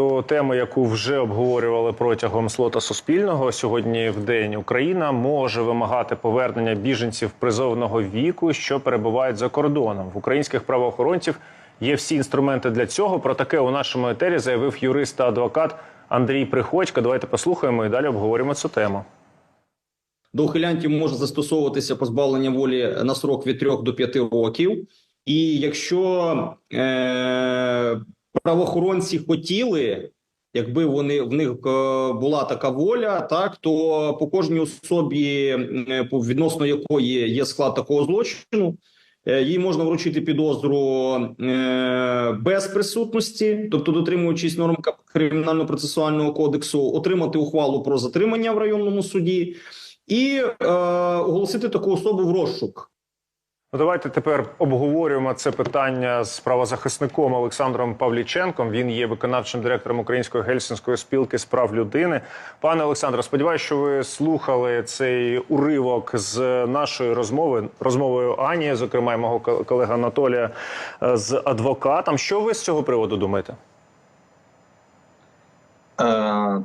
До теми, яку вже обговорювали протягом слота Суспільного, сьогодні в день Україна може вимагати повернення біженців призовного віку, що перебувають за кордоном. В українських правоохоронців є всі інструменти для цього. Про таке у нашому етері заявив юрист та адвокат Андрій Приходько. Давайте послухаємо і далі обговоримо цю тему. До ухилянтів може застосовуватися позбавлення волі на срок від 3 до 5 років. І якщо е, правоохоронці хотіли, якби вони в них е, була така воля, так то по кожній особі, е, відносно якої є склад такого злочину, е, їй можна вручити підозру без присутності, тобто дотримуючись норм кримінально процесуального кодексу, отримати ухвалу про затримання в районному суді і е, оголосити таку особу в розшук. Ну, давайте тепер обговорюємо це питання з правозахисником Олександром Павліченком. Він є виконавчим директором Української гельсінської спілки з прав людини. Пане Олександре, сподіваюся, що ви слухали цей уривок з нашої розмови, розмовою Ані, зокрема, мого кол- колеги Анатолія е, з адвокатом. Що ви з цього приводу думаєте? Е,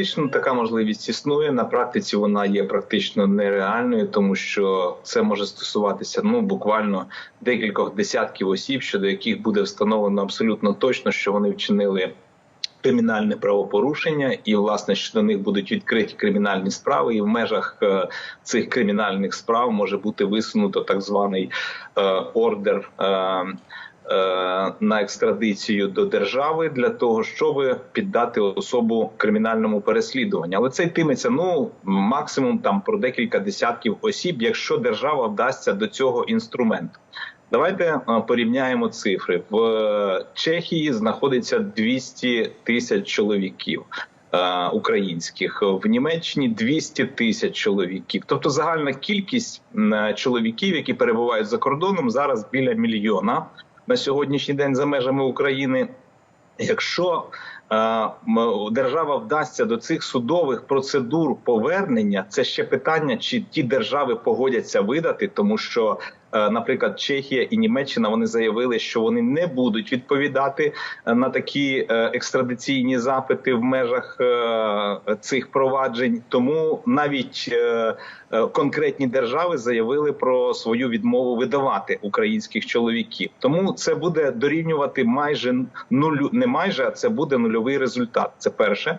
Теоретично така можливість існує. На практиці вона є практично нереальною, тому що це може стосуватися ну буквально декількох десятків осіб, щодо яких буде встановлено абсолютно точно, що вони вчинили. Кримінальне правопорушення, і власне щодо них будуть відкриті кримінальні справи, і в межах е, цих кримінальних справ може бути висунуто так званий е, ордер е, на екстрадицію до держави для того, щоб піддати особу кримінальному переслідуванню. Але це йтиметься ну максимум там про декілька десятків осіб, якщо держава вдасться до цього інструменту. Давайте е, порівняємо цифри. В е, Чехії знаходиться 200 тисяч чоловіків. е, Українських в Німеччині 200 тисяч чоловіків, тобто загальна кількість чоловіків, які перебувають за кордоном, зараз біля мільйона на сьогоднішній день за межами України. Якщо е, держава вдасться до цих судових процедур повернення, це ще питання, чи ті держави погодяться видати, тому що, наприклад, Чехія і Німеччина вони заявили, що вони не будуть відповідати е, на такі е, екстрадиційні запити в межах е, цих проваджень. Тому навіть е, е, конкретні держави заявили про свою відмову видавати українських чоловіків. Тому це буде дорівнювати майже нулю, не майже, а це буде нульовий результат. Це перше.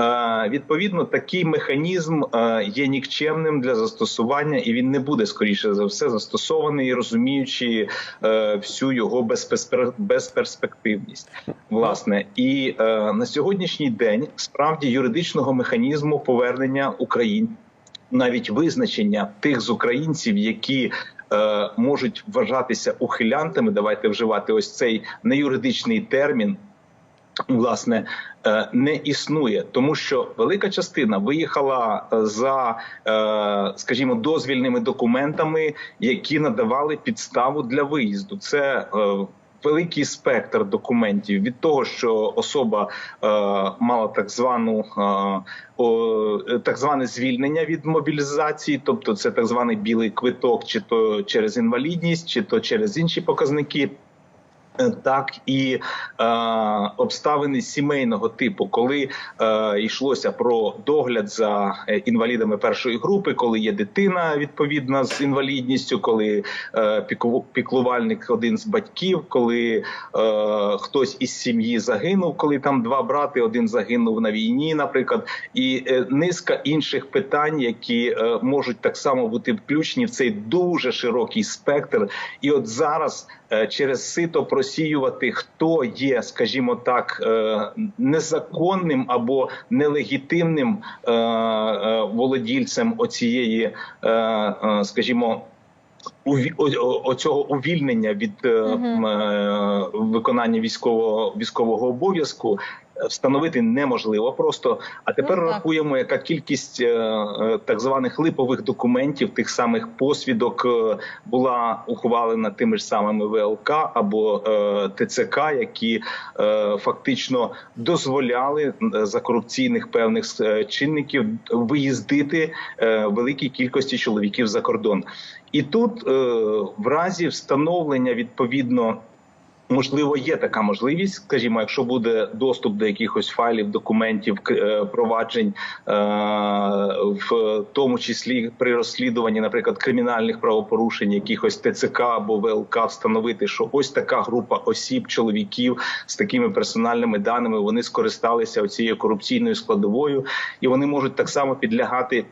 Е, відповідно, такий механізм е, є нікчемним для застосування, і він не буде скоріше за все застосований, розуміючи е, всю його безперспективність. Власне, і на сьогоднішній день справді юридичного механізму повернення Україн навіть визначення тих з українців, які можуть вважатися ухилянтами. Давайте вживати ось цей неюридичний термін. Власне е, не існує, тому що велика частина виїхала е, за, е, скажімо, дозвільними документами, які надавали підставу для виїзду. Це великий спектр документів від того, що особа е, мала так звану е, о, так зване звільнення від мобілізації, тобто це так званий білий квиток, чи то через інвалідність, чи то через інші показники. Е, Так і е, обставини сімейного типу, коли е, йшлося про догляд за е, інвалідами першої групи, коли є дитина відповідна з інвалідністю, коли е, піклувальник один з батьків, коли е, хтось із сім'ї загинув, коли там два брати, один загинув на війні, наприклад, і е, низка інших питань, які е, можуть так само бути включені в цей дуже широкий спектр. І от зараз через сито просіювати, хто є, скажімо так, е, незаконним або нелегітимним е, е, володільцем оцієї, е, е, скажімо. Оцього увільнення від е, е, виконання військового військового обов'язку е, встановити неможливо просто. А тепер Ну, рахуємо, яка кількість е, е, так званих липових документів, тих самих посвідок е, була ухвалена тими ж самими ВЛК або ТЦК, які фактично дозволяли за корупційних певних чинників виїздити великій кількості чоловіків за кордон. І тут, в разі встановлення відповідно Можливо, є така можливість, скажімо, якщо буде доступ до якихось файлів, документів, е, проваджень, е, в тому числі при розслідуванні, наприклад, кримінальних правопорушень, якихось ТЦК або ВЛК, встановити, що ось така група осіб, чоловіків з такими персональними даними вони скористалися цією корупційною складовою, і вони можуть так само підлягати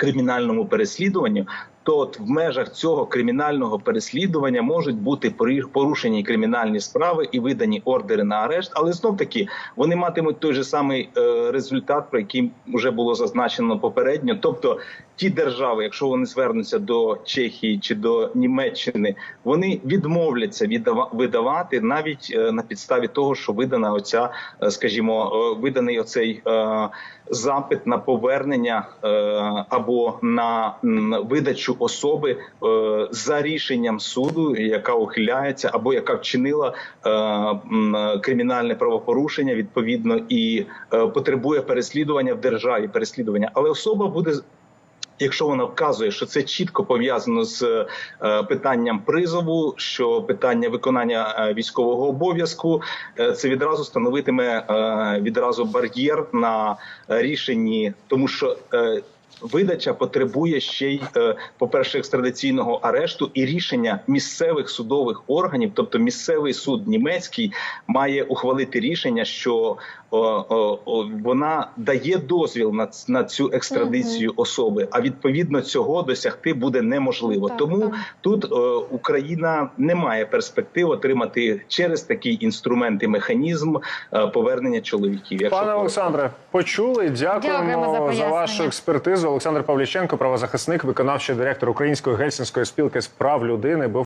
кримінальному переслідуванню, то от в межах цього кримінального переслідування можуть бути порушені кримінальні справи і видані ордери на арешт, але знов таки вони матимуть той же самий е, результат, про який вже було зазначено попередньо. Тобто ті держави, якщо вони звернуться до Чехії чи до Німеччини, вони відмовляться видавати навіть е, на підставі того, що видана оця, е, скажімо, виданий оцей запит на повернення або на м, видачу особи е, за рішенням суду, яка ухиляється, або яка вчинила е, кримінальне правопорушення відповідно і е, потребує переслідування в державі. Переслідування, але особа буде Якщо вона вказує, що це чітко пов'язано з питанням призову, що питання виконання військового обов'язку, це відразу становитиме відразу бар'єр на рішенні, тому що видача потребує ще й, е, по-перше, екстрадиційного арешту і рішення місцевих судових органів, тобто місцевий суд німецький має ухвалити рішення, що о, о, о, вона дає дозвіл на, на цю екстрадицію особи, а відповідно цього досягти буде неможливо. Так, Тому так. тут е, Україна не має перспектив отримати через такий інструмент і механізм е, повернення чоловіків. Якщо Пане. Олександре, почули. Дякуємо, Дякуємо за за, вашу експертизу. Олександр Павліченко, правозахисник, виконавчий директор Української гельсінської спілки з прав людини, був